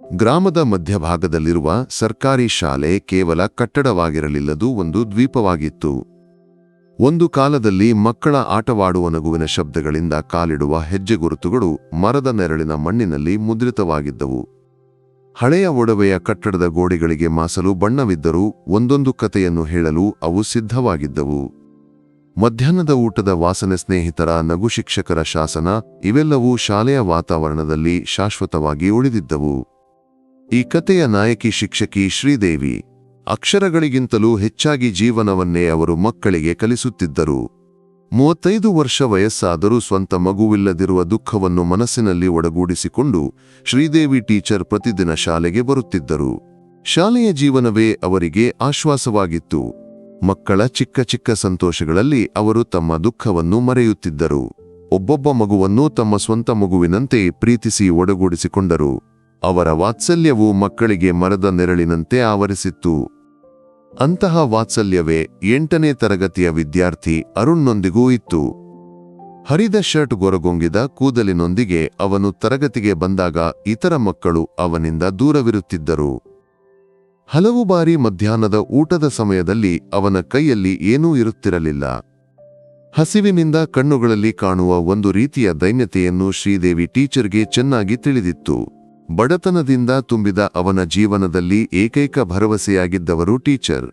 ಗ್ರಾಮದ ಮಧ್ಯಭಾಗದಲ್ಲಿರುವ ಸರ್ಕಾರಿ ಶಾಲೆ ಕೇವಲ ಕಟ್ಟಡವಾಗಿರಲಿಲ್ಲದು ಒಂದು ದ್ವೀಪವಾಗಿತ್ತು. ಒಂದು ಕಾಲದಲ್ಲಿ ಮಕ್ಕಳ ಆಟವಾಡುವ ನಗುವಿನ ಶಬ್ದಗಳಿಂದ ಕಾಲಿಡುವ ಹೆಜ್ಜೆಗುರುತುಗಳು ಮರದ ನೆರಳಿನ ಮಣ್ಣಿನಲ್ಲಿ ಮುದ್ರಿತವಾಗಿದ್ದವು. ಹಳೆಯ ಒಡವೆಯ ಕಟ್ಟಡದ ಗೋಡೆಗಳಿಗೆ ಮಾಸಲು ಬಣ್ಣವಿದ್ದರೂ ಒಂದೊಂದು ಕಥೆಯನ್ನು ಹೇಳಲು ಅವು ಸಿದ್ಧವಾಗಿದ್ದವು. ಮಧ್ಯಾಹ್ನದ ಊಟದ ವಾಸನೆ ಸ್ನೇಹಿತರ ನಗು ಶಿಕ್ಷಕರ ಶಾಸನ ಇವೆಲ್ಲವೂ ಶಾಲೆಯ ವಾತಾವರಣದಲ್ಲಿ ಶಾಶ್ವತವಾಗಿ ಉಳಿದಿದ್ದವು. ಈ ಕಥೆಯ ನಾಯಕಿ ಶಿಕ್ಷಕಿ ಶ್ರೀದೇವಿ ಅಕ್ಷರಗಳಿಗಿಂತಲೂ ಹೆಚ್ಚಾಗಿ ಜೀವನವನ್ನೇ ಅವರು ಮಕ್ಕಳಿಗೆ ಕಲಿಸುತ್ತಿದ್ದರು. ಮೂವತ್ತೈದು ವರ್ಷ ವಯಸ್ಸಾದರೂ ಸ್ವಂತ ಮಗುವಿಲ್ಲದಿರುವ ದುಃಖವನ್ನು ಮನಸ್ಸಿನಲ್ಲಿ ಒಡಗೂಡಿಸಿಕೊಂಡು ಶ್ರೀದೇವಿ ಟೀಚರ್ ಪ್ರತಿದಿನ ಶಾಲೆಗೆ ಬರುತ್ತಿದ್ದರು. ಶಾಲೆಯ ಜೀವನವೇ ಅವರಿಗೆ ಆಶ್ವಾಸವಾಗಿತ್ತು. ಮಕ್ಕಳ ಚಿಕ್ಕ ಚಿಕ್ಕ ಸಂತೋಷಗಳಲ್ಲಿ ಅವರು ತಮ್ಮ ದುಃಖವನ್ನು ಮರೆಯುತ್ತಿದ್ದರು. ಒಬ್ಬೊಬ್ಬ ಮಗುವನ್ನು ತಮ್ಮ ಸ್ವಂತ ಮಗುವಿನಂತೆ ಪ್ರೀತಿಸಿ ಒಡಗೂಡಿಸಿಕೊಂಡರು. ಅವರ ವಾತ್ಸಲ್ಯವು ಮಕ್ಕಳಿಗೆ ಮರದ ನೆರಳಿನಂತೆ ಆವರಿಸಿತ್ತು. ಅಂತಹ ವಾತ್ಸಲ್ಯವೇ ಎಂಟನೇ ತರಗತಿಯ ವಿದ್ಯಾರ್ಥಿ ಅರುಣ್ನೊಂದಿಗೂ ಇತ್ತು. ಹರಿದ ಶರ್ಟ್ ಗೊರಗೊಂಗಿದ ಕೂದಲಿನೊಂದಿಗೆ ಅವನು ತರಗತಿಗೆ ಬಂದಾಗ ಇತರ ಮಕ್ಕಳು ಅವನಿಂದ ದೂರವಿರುತ್ತಿದ್ದರು. ಹಲವು ಬಾರಿ ಮಧ್ಯಾಹ್ನದ ಊಟದ ಸಮಯದಲ್ಲಿ ಅವನ ಕೈಯಲ್ಲಿ ಏನೂ ಇರುತ್ತಿರಲಿಲ್ಲ. ಹಸಿವಿನಿಂದ ಕಣ್ಣುಗಳಲ್ಲಿ ಕಾಣುವ ಒಂದು ರೀತಿಯ ದೈನ್ಯತೆಯನ್ನು ಶ್ರೀದೇವಿ ಟೀಚರ್ಗೆ ಚೆನ್ನಾಗಿ ತಿಳಿದಿತ್ತು. ಬಡತನದಿಂದ ತುಂಬಿದ ಅವನ ಜೀವನದಲ್ಲಿ ಏಕೈಕ ಭರವಸೆಯಾಗಿದ್ದವರು ಟೀಚರ್.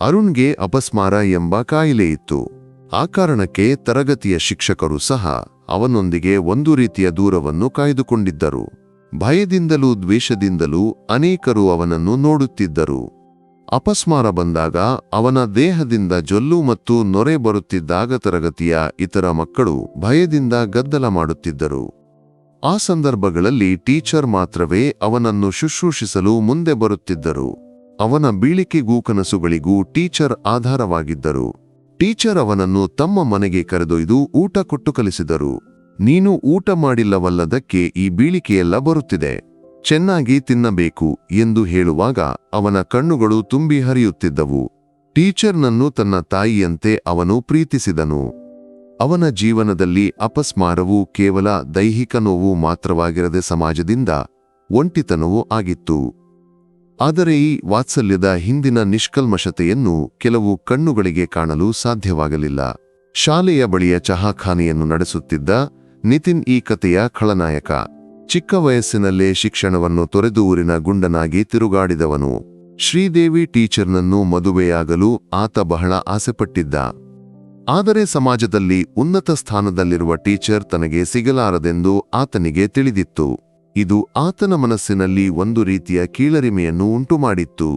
ಅರುಣ್ಗೆ ಅಪಸ್ಮಾರ ಎಂಬ ಕಾಯಿಲೆ ಇತ್ತು. ಆ ಕಾರಣಕ್ಕೆ ತರಗತಿಯ ಶಿಕ್ಷಕರು ಸಹ ಅವನೊಂದಿಗೆ ಒಂದು ರೀತಿಯ ದೂರವನ್ನು ಕಾಯ್ದುಕೊಂಡಿದ್ದರು. ಭಯದಿಂದಲೂ ದ್ವೇಷದಿಂದಲೂ ಅನೇಕರು ಅವನನ್ನು ನೋಡುತ್ತಿದ್ದರು. ಅಪಸ್ಮಾರ ಬಂದಾಗ ಅವನ ದೇಹದಿಂದ ಜೊಲ್ಲು ಮತ್ತು ನೊರೆ ಬರುತ್ತಿದ್ದಾಗ ತರಗತಿಯ ಇತರ ಮಕ್ಕಳು ಭಯದಿಂದ ಗದ್ದಲ ಮಾಡುತ್ತಿದ್ದರು. ಆ ಸಂದರ್ಭಗಳಲ್ಲಿ ಟೀಚರ್ ಮಾತ್ರವೇ ಅವನನ್ನು ಶುಶ್ರೂಷಿಸಲು ಮುಂದೆ ಬರುತ್ತಿದ್ದರು. ಅವನ ಬೀಳಿಕೆಗೂ ಕನಸುಗಳಿಗೂ ಟೀಚರ್ ಆಧಾರವಾಗಿದ್ದರು. ಟೀಚರ್ ಅವನನ್ನು ತಮ್ಮ ಮನೆಗೆ ಕರೆದೊಯ್ದು ಊಟ ಕೊಟ್ಟು ಕಲಿಸಿದರು. ನೀನು ಊಟ ಮಾಡಿಲ್ಲವಲ್ಲದಕ್ಕೆ ಈ ಬೀಳಿಕೆಯೆಲ್ಲ ಬರುತ್ತಿದೆ. ಚೆನ್ನಾಗಿ ತಿನ್ನಬೇಕು ಎಂದು ಹೇಳುವಾಗ ಅವನ ಕಣ್ಣುಗಳು ತುಂಬಿ ಹರಿಯುತ್ತಿದ್ದವು. ಟೀಚರ್ನನ್ನು ತನ್ನ ತಾಯಿಯಂತೆ ಅವನು ಪ್ರೀತಿಸಿದನು. ಅವನ ಜೀವನದಲ್ಲಿ ಅಪಸ್ಮಾರವು ಕೇವಲ ದೈಹಿಕ ನೋವು ಮಾತ್ರವಾಗಿರದೆ ಸಮಾಜದಿಂದ ಒಂಟಿತನವೂ ಆಗಿತ್ತು. ಆದರೆ ಈ ವಾತ್ಸಲ್ಯದ ಹಿಂದಿನ ನಿಷ್ಕಲ್ಮಶತೆಯನ್ನು ಕೆಲವು ಕಣ್ಣುಗಳಿಗೆ ಕಾಣಲು ಸಾಧ್ಯವಾಗಲಿಲ್ಲ. ಶಾಲೆಯ ಬಳಿಯ ಚಹಾಖಾನೆಯನ್ನು ನಡೆಸುತ್ತಿದ್ದ ನಿತಿನ್ ಈ ಕಥೆಯ ಖಳನಾಯಕ. ಚಿಕ್ಕ ವಯಸ್ಸಿನಲ್ಲೇ ಶಿಕ್ಷಣವನ್ನು ತೊರೆದು ಊರಿನ ಗುಂಡನಾಗಿ ತಿರುಗಾಡಿದವನು. ಶ್ರೀದೇವಿ ಟೀಚರ್ನನ್ನು ಮದುವೆಯಾಗಲು ಆತ ಬಹಳ ಆಸೆಪಟ್ಟಿದ್ದ. ಆದರೆ ಸಮಾಜದಲ್ಲಿ ಉನ್ನತ ಸ್ಥಾನದಲ್ಲಿರುವ ಟೀಚರ್ ತನಗೆ ಸಿಗಲಾರದೆಂದು ಆತನಿಗೆ ತಿಳಿದಿತ್ತು. ಇದು ಆತನ ಮನಸ್ಸಿನಲ್ಲಿ ಒಂದು ರೀತಿಯ ಕೀಳರಿಮೆಯನ್ನು ಉಂಟುಮಾಡಿತ್ತು.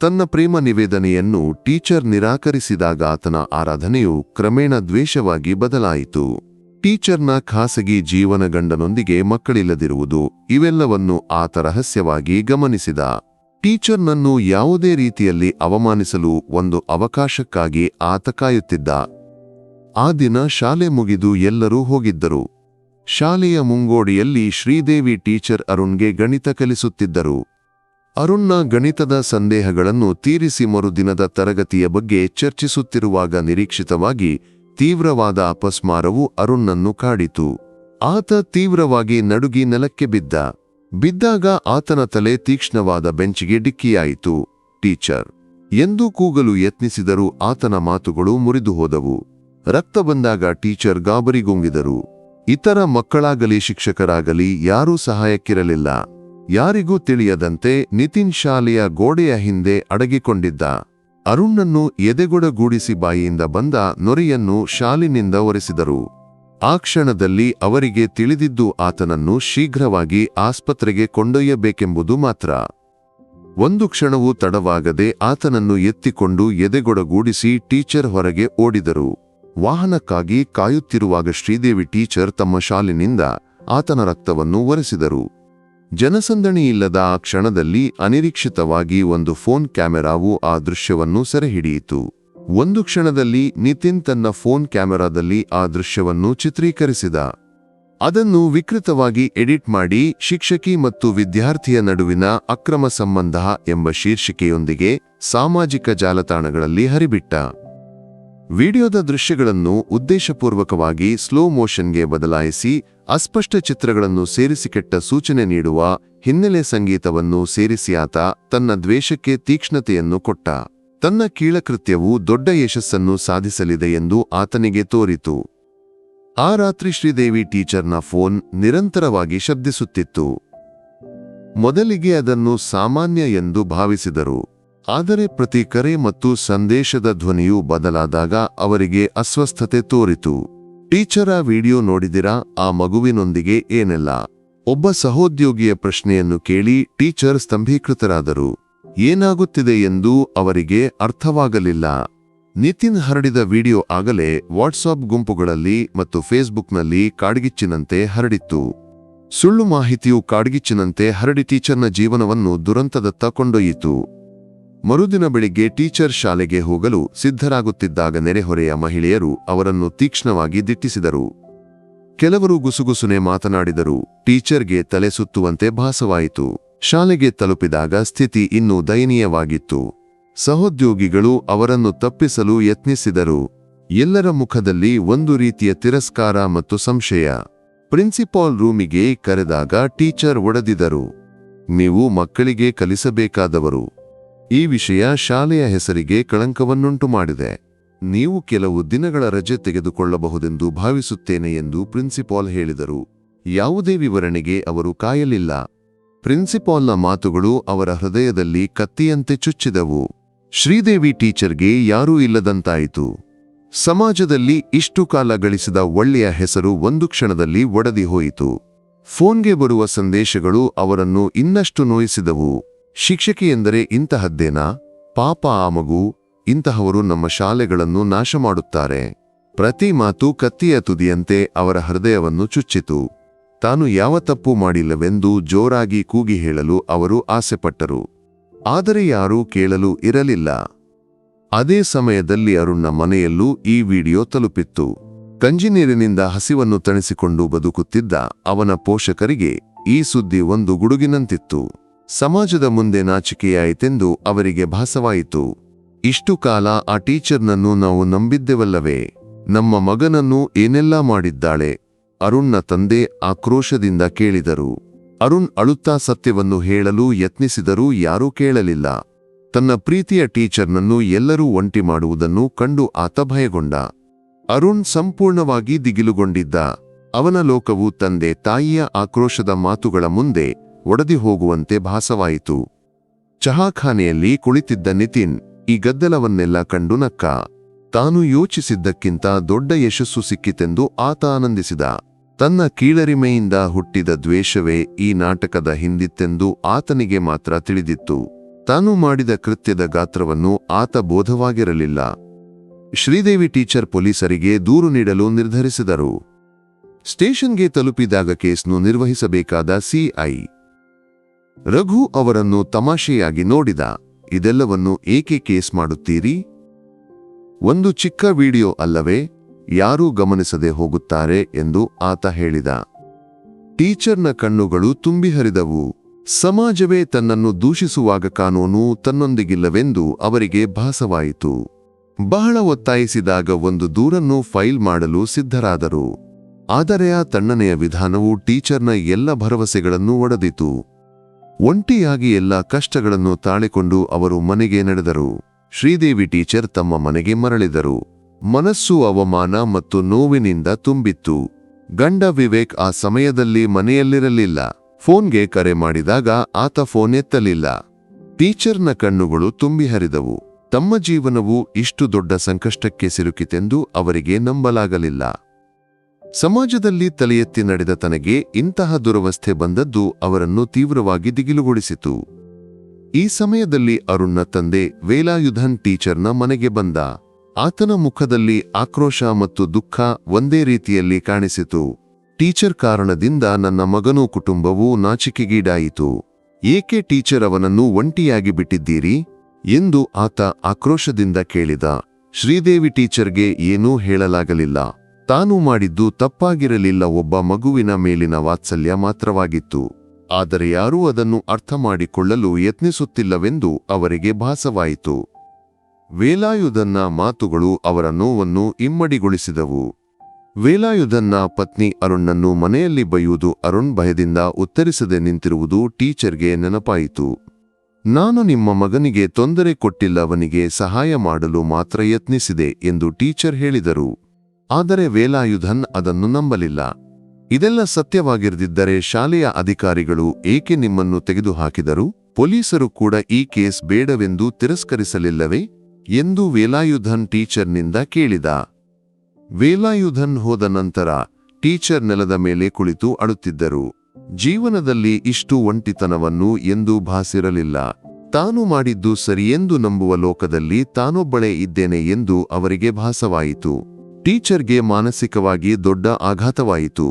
ತನ್ನ ಪ್ರೇಮ ನಿವೇದನೆಯನ್ನು ಟೀಚರ್ ನಿರಾಕರಿಸಿದಾಗ ಆತನ ಆರಾಧನೆಯು ಕ್ರಮೇಣ ದ್ವೇಷವಾಗಿ ಬದಲಾಯಿತು. ಟೀಚರ್ನ ಖಾಸಗಿ ಜೀವನ ಗಂಡನೊಂದಿಗೆ ಮಕ್ಕಳಿಲ್ಲದಿರುವುದು ಇವೆಲ್ಲವನ್ನು ಆತ ರಹಸ್ಯವಾಗಿ ಗಮನಿಸಿದ. ಟೀಚರ್ನನ್ನು ಯಾವುದೇ ರೀತಿಯಲ್ಲಿ ಅವಮಾನಿಸಲು ಒಂದು ಅವಕಾಶಕ್ಕಾಗಿ ಆತ ಕಾಯುತ್ತಿದ್ದ. ಆ ದಿನ ಶಾಲೆ ಮುಗಿದು ಎಲ್ಲರೂ ಹೋಗಿದ್ದರು. ಶಾಲೆಯ ಮುಂಗೋಡಿಯಲ್ಲಿ ಶ್ರೀದೇವಿ ಟೀಚರ್ ಅರುಣ್ಗೆ ಗಣಿತ ಕಲಿಸುತ್ತಿದ್ದರು. ಅರುಣ್ನ ಗಣಿತದ ಸಂದೇಹಗಳನ್ನು ತೀರಿಸಿ ಮರುದಿನದ ತರಗತಿಯ ಬಗ್ಗೆ ಚರ್ಚಿಸುತ್ತಿರುವಾಗ ನಿರೀಕ್ಷಿತವಾಗಿ ತೀವ್ರವಾದ ಅಪಸ್ಮಾರವು ಅರುಣ್ಣನ್ನು ಕಾಡಿತು. ಆತ ತೀವ್ರವಾಗಿ ನಡುಗಿ ನೆಲಕ್ಕೆ ಬಿದ್ದ. ಬಿದ್ದಾಗ ಆತನ ತಲೆ ತೀಕ್ಷ್ಣವಾದ ಬೆಂಚಿಗೆ ಡಿಕ್ಕಿಯಾಯಿತು. ಟೀಚರ್, ಎಂದು ಕೂಗಲು ಯತ್ನಿಸಿದರೂ ಆತನ ಮಾತುಗಳು ಮುರಿದು ಹೋದವು ರಕ್ತ ಬಂದಾಗ ಟೀಚರ್ ಗಾಬರಿಗುಂಗಿದರು. ಇತರ ಮಕ್ಕಳಾಗಲಿ ಶಿಕ್ಷಕರಾಗಲಿ ಯಾರೂ ಸಹಾಯಕ್ಕಿರಲಿಲ್ಲ. ಯಾರಿಗೂ ತಿಳಿಯದಂತೆ ನಿತಿನ್ ಶಾಲೆಯ ಗೋಡೆಯ ಹಿಂದೆ ಅಡಗಿಕೊಂಡಿದ್ದ. ಅರುಣ್ನನ್ನು ಎದೆಗೊಡಗೂಡಿಸಿ ಬಾಯಿಯಿಂದ ಬಂದ ನೊರೆಯನ್ನು ಶಾಲಿನಿಂದ ಒರೆಸಿದರು. ಆ ಕ್ಷಣದಲ್ಲಿ ಅವರಿಗೆ ತಿಳಿದಿದ್ದು ಆತನನ್ನು ಶೀಘ್ರವಾಗಿ ಆಸ್ಪತ್ರೆಗೆ ಕೊಂಡೊಯ್ಯಬೇಕೆಂಬುದು ಮಾತ್ರ. ಒಂದು ಕ್ಷಣವೂ ತಡವಾಗದೆ ಆತನನ್ನು ಎತ್ತಿಕೊಂಡು ಎದೆಗೊಡಗೂಡಿಸಿ ಟೀಚರ್ ಹೊರಗೆ ಓಡಿದರು. ವಾಹನಕ್ಕಾಗಿ ಕಾಯುತ್ತಿರುವಾಗ ಶ್ರೀದೇವಿ ಟೀಚರ್ ತಮ್ಮ ಶಾಲಿನಿಂದ ಆತನ ರಕ್ತವನ್ನು ಒರೆಸಿದರು. ಜನಸಂದಣಿಯಿಲ್ಲದ ಆ ಕ್ಷಣದಲ್ಲಿ ಅನಿರೀಕ್ಷಿತವಾಗಿ ಒಂದು ಫೋನ್ ಕ್ಯಾಮೆರಾವು ಆ ದೃಶ್ಯವನ್ನು ಸೆರೆಹಿಡಿಯಿತು. ಒಂದು ಕ್ಷಣದಲ್ಲಿ ನಿತಿನ್ ತನ್ನ ಫೋನ್ ಕ್ಯಾಮೆರಾದಲ್ಲಿ ಆ ದೃಶ್ಯವನ್ನು ಚಿತ್ರೀಕರಿಸಿದ. ಅದನ್ನು ವಿಕೃತವಾಗಿ ಎಡಿಟ್ ಮಾಡಿ ಶಿಕ್ಷಕಿ ಮತ್ತು ವಿದ್ಯಾರ್ಥಿಯ ನಡುವಿನ ಅಕ್ರಮ ಸಂಬಂಧ ಎಂಬ ಶೀರ್ಷಿಕೆಯೊಂದಿಗೆ ಸಾಮಾಜಿಕ ಜಾಲತಾಣಗಳಲ್ಲಿ ಹರಿಬಿಟ್ಟ. ವಿಡಿಯೋದ ದೃಶ್ಯಗಳನ್ನು ಉದ್ದೇಶಪೂರ್ವಕವಾಗಿ ಸ್ಲೋ ಮೋಷನ್ಗೆ ಬದಲಾಯಿಸಿ ಅಸ್ಪಷ್ಟ ಚಿತ್ರಗಳನ್ನು ಸೇರಿಸಿಕೆಟ್ಟ ಸೂಚನೆ ನೀಡುವ ಹಿನ್ನೆಲೆ ಸಂಗೀತವನ್ನು ಸೇರಿಸಿ ಆತ ತನ್ನ ದ್ವೇಷಕ್ಕೆ ತೀಕ್ಷ್ಣತೆಯನ್ನು ಕೊಟ್ಟ. ತನ್ನ ಕೀಳಕೃತ್ಯವು ದೊಡ್ಡ ಯಶಸ್ಸನ್ನು ಸಾಧಿಸಲಿದೆ ಎಂದು ಆತನಿಗೆ ತೋರಿತು. ಆ ರಾತ್ರಿ ಶ್ರೀದೇವಿ ಟೀಚರ್ನ ಫೋನ್ ನಿರಂತರವಾಗಿ ಶಬ್ದಿಸುತ್ತಿತ್ತು. ಮೊದಲಿಗೆ ಅದನ್ನು ಸಾಮಾನ್ಯ ಎಂದು ಭಾವಿಸಿದರು. ಆದರೆ ಪ್ರತಿ ಕರೆ ಮತ್ತು ಸಂದೇಶದ ಧ್ವನಿಯು ಬದಲಾದಾಗ ಅವರಿಗೆ ಅಸ್ವಸ್ಥತೆ ತೋರಿತು. Teacher video ನೋಡಿದಿರಾ? ಆ ಮಗುವಿನೊಂದಿಗೆ ಏನೆಲ್ಲ? ಒಬ್ಬ ಸಹೋದ್ಯೋಗಿಯ ಪ್ರಶ್ನೆಯನ್ನು ಕೇಳಿ ಟೀಚರ್ ಸ್ತಂಭೀಕೃತರಾದರು. ಏನಾಗುತ್ತಿದೆ ಎಂದು ಅವರಿಗೆ ಅರ್ಥವಾಗಲಿಲ್ಲ. ನಿತಿನ್ ಹರಡಿದ ವಿಡಿಯೋ ಆಗಲೇ ವಾಟ್ಸಾಪ್ ಗುಂಪುಗಳಲ್ಲಿ ಮತ್ತು ಫೇಸ್ಬುಕ್ನಲ್ಲಿ ಕಾಡ್ಗಿಚ್ಚಿನಂತೆ ಹರಡಿತ್ತು. ಸುಳ್ಳು ಮಾಹಿತಿಯು ಕಾಡ್ಗಿಚ್ಚಿನಂತೆ ಹರಡಿ ಟೀಚರ್ನ ಜೀವನವನ್ನು ದುರಂತದತ್ತ ಕೊಂಡೊಯ್ಯಿತು. ಮರುದಿನ ಬೆಳಿಗ್ಗೆ ಟೀಚರ್ ಶಾಲೆಗೆ ಹೋಗಲು ಸಿದ್ಧರಾಗುತ್ತಿದ್ದಾಗ ನೆರೆಹೊರೆಯ ಮಹಿಳೆಯರು ಅವರನ್ನು ತೀಕ್ಷ್ಣವಾಗಿ ದಿಟ್ಟಿಸಿದರು. ಕೆಲವರು ಗುಸುಗುಸುನೆ ಮಾತನಾಡಿದರು, ಟೀಚರ್ಗೆ ತಲೆ ಸುತ್ತುವಂತೆ ಭಾಸವಾಯಿತು. ಶಾಲೆಗೆ ತಲುಪಿದಾಗ ಸ್ಥಿತಿ ಇನ್ನೂ ದಯನೀಯವಾಗಿತ್ತು. ಸಹೋದ್ಯೋಗಿಗಳು ಅವರನ್ನು ತಪ್ಪಿಸಲು ಯತ್ನಿಸಿದರು. ಎಲ್ಲರ ಮುಖದಲ್ಲಿ ಒಂದು ರೀತಿಯ ತಿರಸ್ಕಾರ ಮತ್ತು ಸಂಶಯ. ಪ್ರಿನ್ಸಿಪಾಲ್ ರೂಮಿಗೆ ಕರೆದಾಗ ಟೀಚರ್ ಒಡೆದಿದರು, ನೀವು ಮಕ್ಕಳಿಗೆ ಕಲಿಸಬೇಕಾದವರು ಈ ವಿಷಯ ಶಾಲೆಯ ಹೆಸರಿಗೆ ಕಳಂಕವನ್ನುಂಟು ಮಾಡಿದೆ. ನೀವು ಕೆಲವು ದಿನಗಳ ರಜೆ ತೆಗೆದುಕೊಳ್ಳಬಹುದೆಂದು ಭಾವಿಸುತ್ತೇನೆ ಎಂದು ಪ್ರಿನ್ಸಿಪಾಲ್ ಹೇಳಿದರು. ಯಾವುದೇ ವಿವರಣೆಗೆ ಅವರು ಕಾಯಲಿಲ್ಲ. ಪ್ರಿನ್ಸಿಪಾಲ್ನ ಮಾತುಗಳು ಅವರ ಹೃದಯದಲ್ಲಿ ಕತ್ತಿಯಂತೆ ಚುಚ್ಚಿದವು. ಶ್ರೀದೇವಿ ಟೀಚರ್ಗೆ ಯಾರೂ ಇಲ್ಲದಂತಾಯಿತು. ಸಮಾಜದಲ್ಲಿ ಇಷ್ಟು ಕಾಲ ಗಳಿಸಿದ ಒಳ್ಳೆಯ ಹೆಸರು ಒಂದು ಕ್ಷಣದಲ್ಲಿ ಒಡದಿ ಹೋಯಿತು. ಫೋನ್ಗೆ ಬರುವ ಸಂದೇಶಗಳು ಅವರನ್ನು ಇನ್ನಷ್ಟು ನೋಯಿಸಿದವು. ಶಿಕ್ಷಕಿಯೆಂದರೆ ಇಂತಹದ್ದೇನಾ? ಪಾಪ ಆ ಮಗು, ಇಂತಹವರು ನಮ್ಮ ಶಾಲೆಗಳನ್ನು ನಾಶ ಮಾಡುತ್ತಾರೆ ಪ್ರತಿ ಮಾತು ಕತ್ತಿಯ ತುದಿಯಂತೆ ಅವರ ಹೃದಯವನ್ನು ಚುಚ್ಚಿತು. ತಾನು ಯಾವ ತಪ್ಪು ಮಾಡಿಲ್ಲವೆಂದು ಜೋರಾಗಿ ಕೂಗಿ ಹೇಳಲು ಅವರು ಆಸೆಪಟ್ಟರು. ಆದರೆ ಯಾರೂ ಕೇಳಲು ಇರಲಿಲ್ಲ. ಅದೇ ಸಮಯದಲ್ಲಿ ಅರುಣ್ನ ಮನೆಯಲ್ಲೂ ಈ ವಿಡಿಯೋ ತಲುಪಿತ್ತು. ಕಂಜಿನೀರಿನಿಂದ ಹಸಿವನ್ನು ತಣಿಸಿಕೊಂಡು ಬದುಕುತ್ತಿದ್ದ ಅವನ ಪೋಷಕರಿಗೆ ಈ ಸುದ್ದಿ ಒಂದು ಗುಡುಗಿನಂತಿತ್ತು. ಸಮಾಜದ ಮುಂದೆ ನಾಚಿಕೆಯಾಯಿತೆಂದು ಅವರಿಗೆ ಭಾಸವಾಯಿತು. ಇಷ್ಟು ಕಾಲ ಆ ಟೀಚರ್ನನ್ನು ನಾವು ನಂಬಿದ್ದೆವಲ್ಲವೇ? ನಮ್ಮ ಮಗನನ್ನು ಏನೆಲ್ಲಾ ಮಾಡಿದ್ದಾಳೆ? ಅರುಣ್ನ ತಂದೆ ಆಕ್ರೋಶದಿಂದ ಕೇಳಿದರು. ಅರುಣ್ ಅಳುತ್ತಾ ಸತ್ಯವನ್ನು ಹೇಳಲು ಯತ್ನಿಸಿದರೂ ಯಾರೂ ಕೇಳಲಿಲ್ಲ. ತನ್ನ ಪ್ರೀತಿಯ ಟೀಚರ್ನನ್ನು ಎಲ್ಲರೂ ಒಂಟಿ ಮಾಡುವುದನ್ನು ಕಂಡು ಆತ ಭಯಗೊಂಡ. ಅರುಣ್ ಸಂಪೂರ್ಣವಾಗಿ ದಿಗಿಲುಗೊಂಡಿದ್ದ. ಅವನ ಲೋಕವು ತಂದೆ ತಾಯಿಯ ಆಕ್ರೋಶದ ಮಾತುಗಳ ಮುಂದೆ ಒಡೆದಿ ಹೋಗುವಂತೆ ಭಾಸವಾಯಿತು. ಚಹಾಖಾನೆಯಲ್ಲಿ ಕುಳಿತಿದ್ದ ನಿತಿನ್, ಈ ಗದ್ದಲವನ್ನೆಲ್ಲ ಕಂಡು ನಕ್ಕ. ತಾನು ಯೋಚಿಸಿದ್ದಕ್ಕಿಂತ ದೊಡ್ಡ ಯಶಸ್ಸು ಸಿಕ್ಕಿತೆಂದು ಆತ ಆನಂದಿಸಿದ. ತನ್ನ ಕೀಳರಿಮೆಯಿಂದ ಹುಟ್ಟಿದ ದ್ವೇಷವೇ ಈ ನಾಟಕದ ಹಿಂದಿತ್ತೆಂದು ಆತನಿಗೆ ಮಾತ್ರ ತಿಳಿದಿತ್ತು. ತಾನು ಮಾಡಿದ ಕೃತ್ಯದ ಗಾತ್ರವನ್ನು ಆತ ಬೋಧವಾಗಿರಲಿಲ್ಲ. ಶ್ರೀದೇವಿ ಟೀಚರ್ ಪೊಲೀಸರಿಗೆ ದೂರು ನೀಡಲು ನಿರ್ಧರಿಸಿದರು. ಸ್ಟೇಷನ್ಗೆ ತಲುಪಿದಾಗ ಕೇಸ್ನು ನಿರ್ವಹಿಸಬೇಕಾದ ಸಿಐ ರಘು ಅವರನ್ನು ತಮಾಷೆಯಾಗಿ ನೋಡಿದ, ಇದೆಲ್ಲವನ್ನು ಏಕೆ ಕೇಸ್ ಮಾಡುತ್ತೀರಿ? ಒಂದು ಚಿಕ್ಕ ವಿಡಿಯೋ ಅಲ್ಲವೇ, ಯಾರೂ ಗಮನಿಸದೆ ಹೋಗುತ್ತಾರೆ ಎಂದು ಆತ ಹೇಳಿದ. ಟೀಚರ್ನ ಕಣ್ಣುಗಳು ತುಂಬಿ ಹರಿದವು ಸಮಾಜವೇ ತನ್ನನ್ನು ದೂಷಿಸುವಾಗ ಕಾನೂನು ತನ್ನೊಂದಿಗಿಲ್ಲವೆಂದು ಅವರಿಗೆ ಭಾಸವಾಯಿತು. ಬಹಳ ಒತ್ತಾಯಿಸಿದಾಗ ಒಂದು ದೂರನ್ನು ಫೈಲ್ ಮಾಡಲು ಸಿದ್ಧರಾದರು. ಆದರೆ ಆ ತಣ್ಣನೆಯ ವಿಧಾನವು ಟೀಚರ್ನ ಎಲ್ಲ ಭರವಸೆಗಳನ್ನು ಒಡೆದಿತು. ಒಂಟಿಯಾಗಿ ಎಲ್ಲ ಕಷ್ಟಗಳನ್ನು ತಾಳಿಕೊಂಡು ಅವರು ಮನೆಗೆ ನಡೆದರು. ಶ್ರೀದೇವಿ ಟೀಚರ್ ತಮ್ಮ ಮನೆಗೆ ಮರಳಿದರು. ಮನಸ್ಸು ಅವಮಾನ ಮತ್ತು ನೋವಿನಿಂದ ತುಂಬಿತ್ತು. ಗಂಡ ವಿವೇಕ್ ಆ ಸಮಯದಲ್ಲಿ ಮನೆಯಲ್ಲಿರಲಿಲ್ಲ. ಫೋನ್ಗೆ ಕರೆ ಮಾಡಿದಾಗ ಆತ ಫೋನ್ ಎತ್ತಲಿಲ್ಲ. ಟೀಚರ್ನ ಕಣ್ಣುಗಳು ತುಂಬಿ ಹರಿದವು. ತಮ್ಮ ಜೀವನವು ಇಷ್ಟು ದೊಡ್ಡ ಸಂಕಷ್ಟಕ್ಕೆ ಸಿಲುಕಿತೆಂದು ಅವರಿಗೆ ನಂಬಲಾಗಲಿಲ್ಲ. ಸಮಾಜದಲ್ಲಿ ತಲೆಯೆತ್ತಿ ನಡೆದ ತನಗೆ ಇಂತಹ ದುರವಸ್ಥೆ ಬಂದದ್ದು ಅವರನ್ನು ತೀವ್ರವಾಗಿ ದಿಗಿಲುಗೊಳಿಸಿತು. ಈ ಸಮಯದಲ್ಲಿ ಅರುಣ್ನ ತಂದೆ ವೇಲಾಯುಧನ್ ಟೀಚರ್ನ ಮನೆಗೆ ಬಂದ. ಆತನ ಮುಖದಲ್ಲಿ ಆಕ್ರೋಶ ಮತ್ತು ದುಃಖ ಒಂದೇ ರೀತಿಯಲ್ಲಿ ಕಾಣಿಸಿತು. ಟೀಚರ್ ಕಾರಣದಿಂದ ನನ್ನ ಮಗನೂ ಕುಟುಂಬವೂ ನಾಚಿಕೆಗೀಡಾಯಿತು. ಏಕೆ ಟೀಚರ್ ಅವನನ್ನು ಒಂಟಿಯಾಗಿ ಬಿಟ್ಟಿದ್ದೀರಿ? ಎಂದು ಆತ ಆಕ್ರೋಶದಿಂದ ಕೇಳಿದ. ಶ್ರೀದೇವಿ ಟೀಚರ್ಗೆ ಏನೂ ಹೇಳಲಾಗಲಿಲ್ಲ. ತಾನು ಮಾಡಿದ್ದು ತಪ್ಪಾಗಿರಲಿಲ್ಲ. ಒಬ್ಬ ಮಗುವಿನ ಮೇಲಿನ ವಾತ್ಸಲ್ಯ ಮಾತ್ರವಾಗಿತ್ತು. ಆದರೆ ಯಾರೂ ಅದನ್ನು ಅರ್ಥ ಮಾಡಿಕೊಳ್ಳಲು ಯತ್ನಿಸುತ್ತಿಲ್ಲವೆಂದು ಅವರಿಗೆ ಭಾಸವಾಯಿತು. ವೇಲಾಯುಧನ್ನ ಮಾತುಗಳು ಅವರ ನೋವನ್ನು ಇಮ್ಮಡಿಗೊಳಿಸಿದವು. ವೇಲಾಯುಧನ್ನ ಪತ್ನಿ ಅರುಣ್ನನ್ನು ಮನೆಯಲ್ಲಿ ಬೈಯುವುದು ಅರುಣ್ ಭಯದಿಂದ ಉತ್ತರಿಸದೆ ನಿಂತಿರುವುದು ಟೀಚರ್ಗೆ ನೆನಪಾಯಿತು. ನಾನು ನಿಮ್ಮ ಮಗನಿಗೆ ತೊಂದರೆ ಕೊಟ್ಟಿಲ್ಲವನಿಗೆ ಸಹಾಯ ಮಾಡಲು ಮಾತ್ರ ಯತ್ನಿಸಿದೆ ಎಂದು ಟೀಚರ್ ಹೇಳಿದರು. ಆದರೆ ವೇಲಾಯುಧನ್ ಅದನ್ನು ನಂಬಲಿಲ್ಲ. ಇದೆಲ್ಲ ಸತ್ಯವಾಗಿರದಿದ್ದರೆ ಶಾಲೆಯ ಅಧಿಕಾರಿಗಳು ಏಕೆ ನಿಮ್ಮನ್ನು ತೆಗೆದುಹಾಕಿದರು? ಪೊಲೀಸರು ಕೂಡ ಈ ಕೇಸ್ ಬೇಡವೆಂದು ತಿರಸ್ಕರಿಸಲಿಲ್ಲವೇ? ಎಂದು ವೇಲಾಯುಧನ್ ಟೀಚರ್ನಿಂದ ಕೇಳಿದ. ವೇಲಾಯುಧನ್ ಹೋದ ನಂತರ ಟೀಚರ್ ನೆಲದ ಮೇಲೆ ಕುಳಿತು ಅಳುತ್ತಿದ್ದರು. ಜೀವನದಲ್ಲಿ ಇಷ್ಟು ಒಂಟಿತನವನ್ನು ಎಂದೂ ಭಾಸಿರಲಿಲ್ಲ. ತಾನು ಮಾಡಿದ್ದು ಸರಿಯೆಂದು ನಂಬುವ ಲೋಕದಲ್ಲಿ ತಾನೊಬ್ಬಳೇ ಇದ್ದೇನೆ ಎಂದು ಅವರಿಗೆ ಭಾಸವಾಯಿತು. ಟೀಚರ್ಗೆ ಮಾನಸಿಕವಾಗಿ ದೊಡ್ಡ ಆಘಾತವಾಯಿತು.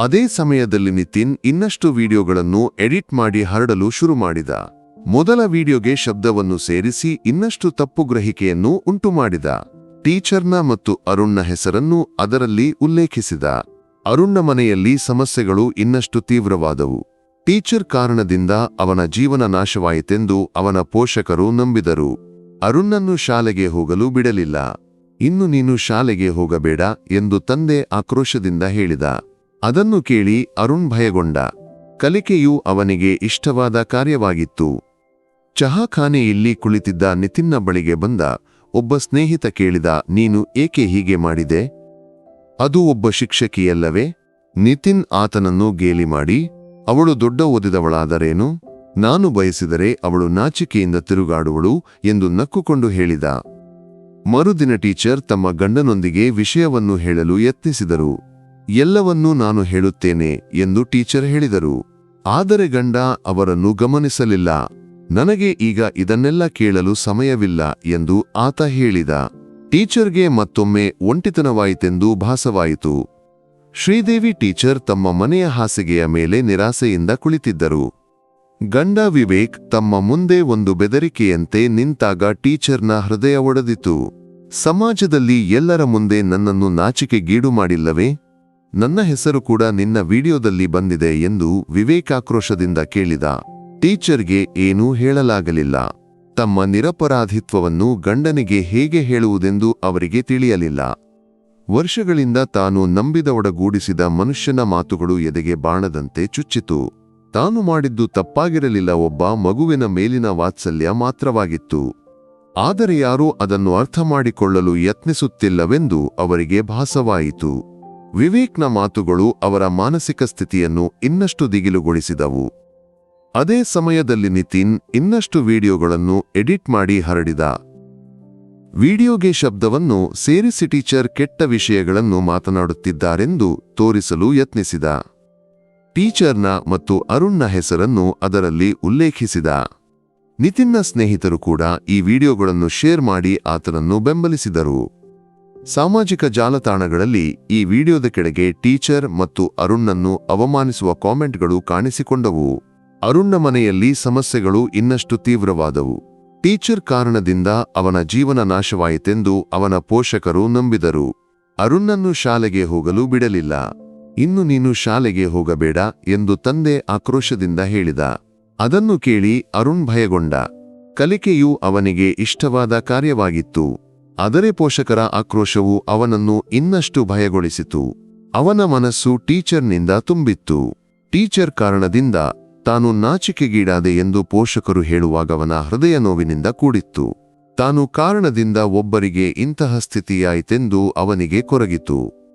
ಅದೇ ಸಮಯದಲ್ಲಿ ನಿತಿನ್ ಇನ್ನಷ್ಟು ವಿಡಿಯೋಗಳನ್ನು ಎಡಿಟ್ ಮಾಡಿ ಹರಡಲು ಶುರು ಮಾಡಿದ. ಮೊದಲ ವಿಡಿಯೋಗೆ ಶಬ್ದವನ್ನು ಸೇರಿಸಿ ಇನ್ನಷ್ಟು ತಪ್ಪು ಗ್ರಹಿಕೆಯನ್ನು ಉಂಟುಮಾಡಿದ. ಟೀಚರ್ನ ಮತ್ತು ಅರುಣ್ನ ಹೆಸರನ್ನು ಅದರಲ್ಲಿ ಉಲ್ಲೇಖಿಸಿದ. ಅರುಣ್ನ ಮನೆಯಲ್ಲಿ ಸಮಸ್ಯೆಗಳು ಇನ್ನಷ್ಟು ತೀವ್ರವಾದವು. ಟೀಚರ್ ಕಾರಣದಿಂದ ಅವನ ಜೀವನ ನಾಶವಾಯಿತೆಂದು ಅವನ ಪೋಷಕರು ನಂಬಿದರು. ಅರುಣ್ನನ್ನು ಶಾಲೆಗೆ ಹೋಗಲು ಬಿಡಲಿಲ್ಲ. ಇನ್ನು ನೀನು ಶಾಲೆಗೆ ಹೋಗಬೇಡ ಎಂದು ತಂದೆ ಆಕ್ರೋಶದಿಂದ ಹೇಳಿದ. ಅದನ್ನು ಕೇಳಿ ಅರುಣ್ ಭಯಗೊಂಡ. ಕಲಿಕೆಯು ಅವನಿಗೆ ಇಷ್ಟವಾದ ಕಾರ್ಯವಾಗಿತ್ತು. ಚಹಾಖಾನೆಯಲ್ಲಿ ಕುಳಿತಿದ್ದ ನಿತಿನ್ನ ಬಳಿಗೆ ಬಂದ. ಒಬ್ಬ ಸ್ನೇಹಿತ ಕೇಳಿದ, ನೀನು ಏಕೆ ಹೀಗೆ ಮಾಡಿದೆ? ಅದು ಒಬ್ಬ ಶಿಕ್ಷಕಿಯಲ್ಲವೇ? ನಿತಿನ್ ಆತನನ್ನು ಗೇಲಿ ಮಾಡಿ. ಅವಳು ದೊಡ್ಡ ಓದಿದವಳಾದರೇನು? ನಾನು ಬಯಸಿದರೆ ಅವಳು ನಾಚಿಕೆಯಿಂದ ತಿರುಗಾಡುವಳು ಎಂದು ನಕ್ಕುಕೊಂಡು ಹೇಳಿದ. ಮರುದಿನ ಟೀಚರ್ ತಮ್ಮ ಗಂಡನೊಂದಿಗೆ ವಿಷಯವನ್ನು ಹೇಳಲು ಯತ್ನಿಸಿದರು. ಎಲ್ಲವನ್ನೂ ನಾನು ಹೇಳುತ್ತೇನೆ ಎಂದು ಟೀಚರ್ ಹೇಳಿದರು. ಆದರೆ ಗಂಡ ಅವರನ್ನು ಗಮನಿಸಲಿಲ್ಲ. ನನಗೆ ಈಗ ಇದನ್ನೆಲ್ಲ ಕೇಳಲು ಸಮಯವಿಲ್ಲ ಎಂದು ಆತ ಹೇಳಿದ. ಟೀಚರ್ಗೆ ಮತ್ತೊಮ್ಮೆ ಒಂಟಿತನವಾಯಿತೆಂದು ಭಾಸವಾಯಿತು. ಶ್ರೀದೇವಿ ಟೀಚರ್ ತಮ್ಮ ಮನೆಯ ಹಾಸಿಗೆಯ ಮೇಲೆ ನಿರಾಸೆಯಿಂದ ಕುಳಿತಿದ್ದರು. ಗಂಡ ವಿವೇಕ್ ತಮ್ಮ ಮುಂದೆ ಒಂದು ಬೆದರಿಕೆಯಂತೆ ನಿಂತಾಗ ಟೀಚರ್ನ ಹೃದಯ ಒಡೆದಿತು. ಸಮಾಜದಲ್ಲಿ ಎಲ್ಲರ ಮುಂದೆ ನನ್ನನ್ನು ನಾಚಿಕೆಗೀಡು ಮಾಡಿಲ್ಲವೇ? ನನ್ನ ಹೆಸರು ಕೂಡ ನಿನ್ನ ವಿಡಿಯೋದಲ್ಲಿ ಬಂದಿದೆ ಎಂದು ವಿವೇಕಾಕ್ರೋಶದಿಂದ ಕೇಳಿದ. ಟೀಚರ್ಗೆ ಏನೂ ಹೇಳಲಾಗಲಿಲ್ಲ. ತಮ್ಮ ನಿರಪರಾಧಿತ್ವವನ್ನು ಗಂಡನಿಗೆ ಹೇಗೆ ಹೇಳುವುದೆಂದು ಅವರಿಗೆ ತಿಳಿಯಲಿಲ್ಲ. ವರ್ಷಗಳಿಂದ ತಾನು ನಂಬಿದವಡಗೂಡಿಸಿದ ಮನುಷ್ಯನ ಮಾತುಗಳು ಎದೆಗೆ ಬಾಣದಂತೆ ಚುಚ್ಚಿತು. ತಾನು ಮಾಡಿದ್ದು ತಪ್ಪಾಗಿರಲಿಲ್ಲ ಒಬ್ಬ ಮಗುವಿನ ಮೇಲಿನ ವಾತ್ಸಲ್ಯ ಮಾತ್ರವಾಗಿತ್ತು. ಆದರೆ ಯಾರೂ ಅದನ್ನು ಅರ್ಥ ಮಾಡಿಕೊಳ್ಳಲು ಯತ್ನಿಸುತ್ತಿಲ್ಲವೆಂದು ಅವರಿಗೆ ಭಾಸವಾಯಿತು. ವಿವೇಕ್ನ ಮಾತುಗಳು ಅವರ ಮಾನಸಿಕ ಸ್ಥಿತಿಯನ್ನು ಇನ್ನಷ್ಟು ದಿಗಿಲುಗೊಳಿಸಿದವು. ಅದೇ ಸಮಯದಲ್ಲಿ ನಿತಿನ್ ಇನ್ನಷ್ಟು ವಿಡಿಯೋಗಳನ್ನು ಎಡಿಟ್ ಮಾಡಿ ಹರಡಿದ. ವಿಡಿಯೋಗೆ ಶಬ್ದವನ್ನು ಸೇರಿಸಿ ಟೀಚರ್ ಕೆಟ್ಟ ವಿಷಯಗಳನ್ನು ಮಾತನಾಡುತ್ತಿದ್ದಾರೆಂದು ತೋರಿಸಲು ಯತ್ನಿಸಿದ. ಟೀಚರ್ನ ಮತ್ತು ಅರುಣ್ನ ಹೆಸರನ್ನು ಅದರಲ್ಲಿ ಉಲ್ಲೇಖಿಸಿದ. ನಿತಿನ್ನ ಸ್ನೇಹಿತರು ಕೂಡ ಈ ವಿಡಿಯೋಗಳನ್ನು ಶೇರ್ ಮಾಡಿ ಆತನನ್ನು ಬೆಂಬಲಿಸಿದರು. ಸಾಮಾಜಿಕ ಜಾಲತಾಣಗಳಲ್ಲಿ ಈ ವಿಡಿಯೋದ ಕೆಳಗೆ ಟೀಚರ್ ಮತ್ತು ಅರುಣ್ನನ್ನು ಅವಮಾನಿಸುವ ಕಾಮೆಂಟ್ಗಳು ಕಾಣಿಸಿಕೊಂಡವು. ಅರುಣ್ನ ಮನೆಯಲ್ಲಿ ಸಮಸ್ಯೆಗಳು ಇನ್ನಷ್ಟು ತೀವ್ರವಾದವು. ಟೀಚರ್ ಕಾರಣದಿಂದ ಅವನ ಜೀವನ ನಾಶವಾಯಿತೆಂದು ಅವನ ಪೋಷಕರು ನಂಬಿದರು. ಅರುಣ್ನನ್ನು ಶಾಲೆಗೆ ಹೋಗಲು ಬಿಡಲಿಲ್ಲ. ಇನ್ನು ನೀನು ಶಾಲೆಗೆ ಹೋಗಬೇಡ ಎಂದು ತಂದೆ ಆಕ್ರೋಶದಿಂದ ಹೇಳಿದ. ಅದನ್ನು ಕೇಳಿ ಅರುಣ್ ಭಯಗೊಂಡ. ಕಲಿಕೆಯು ಅವನಿಗೆ ಇಷ್ಟವಾದ ಕಾರ್ಯವಾಗಿತ್ತು. ಆದರೆ ಪೋಷಕರ ಆಕ್ರೋಶವು ಅವನನ್ನು ಇನ್ನಷ್ಟು ಭಯಗೊಳಿಸಿತು. ಅವನ ಮನಸ್ಸು ಟೀಚರ್ನಿಂದ ತುಂಬಿತ್ತು. ಟೀಚರ್ ಕಾರಣದಿಂದ ತಾನು ನಾಚಿಕೆಗೀಡಾದೆ ಎಂದು ಪೋಷಕರು ಹೇಳುವಾಗವನ ಹೃದಯ ನೋವಿನಿಂದ ಕೂಡಿತ್ತು. ತಾನು ಕಾರಣದಿಂದ ಒಬ್ಬರಿಗೆ ಇಂತಹ ಸ್ಥಿತಿಯಾಯಿತೆಂದು ಅವನಿಗೆ ಕೊರಗಿತು.